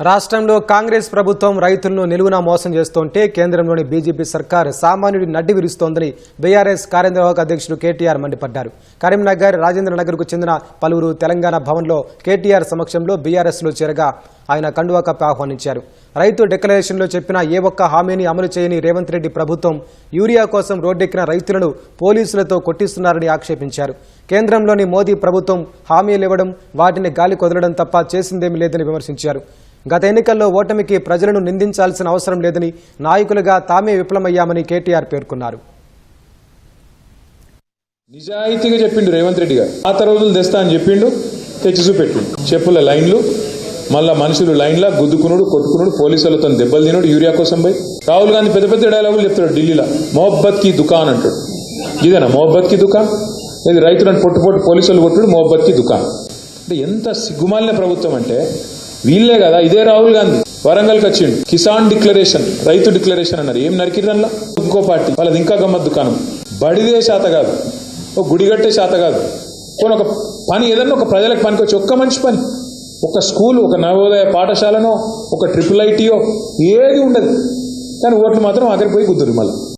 రాష్ట్రంలో కాంగ్రెస్ ప్రభుత్వం రైతులను నిలువునా మోసం చేస్తుంటే కేంద్రంలోని బీజేపీ సర్కార్ సామాన్యుడి నడ్డి విరుస్తోందని బీఆర్ఎస్ కార్యనిర్వాహక అధ్యక్షుడు కేటీఆర్ మండిపడ్డారు. కరీంనగర్ రాజేంద్రనగర్కు చెందిన పలువురు తెలంగాణ భవన్లో కేటీఆర్ సమక్షంలో బీఆర్ఎస్లో చేరగా ఆయన కండువా కప్పి ఆహ్వానించారు. రైతు డిక్లరేషన్లో చెప్పిన ఏ ఒక్క హామీని అమలు చేయని రేవంత్ రెడ్డి ప్రభుత్వం యూరియా కోసం రోడ్డెక్కిన రైతులను పోలీసులతో కొట్టిస్తున్నారని ఆక్షేపించారు. కేంద్రంలోని మోదీ ప్రభుత్వం హామీలివ్వడం వాటిని గాలి కొదలడం తప్ప చేసిందేమీ లేదని విమర్శించారు. గత ఎన్నికల్లో ఓటమికి ప్రజలను నిందించాల్సిన అవసరం లేదని నాయకులుగా తామే విఫలమయ్యామని కేటీఆర్ పేర్కొన్నారు. నిజాయితీగా చెప్పిండు రేవంత్ రెడ్డి గారు. పాత రోజులు తెస్తా అని చెప్పిండు తెచ్చి చూపెట్టిండు చెప్పుల లైన్లు మళ్ళా మనుషులు లైన్లా గుద్దుకునుడు కొట్టుకునుడు పోలీసులతో దెబ్బలు తినుడు యూరియా కోసం పోయి. రాహుల్ గాంధీ పెద్ద పెద్ద డైలాగులు చెప్తాడు ఢిల్లీలో. మొహబ్బత్కి దుకాన్ అంటాడు. ఇదేనా మొహబ్బత్కి దుకాన్? ఇది రైతులను పొట్టు పొట్టు పోలీసులు కొట్టుడు మొహబ్బత్కి దుకాన్. అంటే ఎంత సిగ్గుమాలిన ప్రభుత్వం అంటే వీళ్ళే కదా ఇదే రాహుల్ గాంధీ. వరంగల్కి వచ్చిండు కిసాన్ డిక్లరేషన్ రైతు డిక్లరేషన్ అన్నారు. ఏం నరికిరు ఇంకో పార్టీ. వాళ్ళది ఇంకా గమ్మత్ దుకాణం బడిదే శాత కాదు. ఒక గుడిగట్టే శాత కాదు. కొన్ని ఒక పని ఏదన్నా ఒక ప్రజలకు పనికి వచ్చి ఒక్క మంచి పని. ఒక స్కూల్ ఒక నవోదయ పాఠశాలనో ఒక ట్రిపుల్ ఐటీయో ఏది ఉండదు. కానీ ఓట్లు మాత్రం అక్కడికి పోయి కుదురు మళ్ళీ.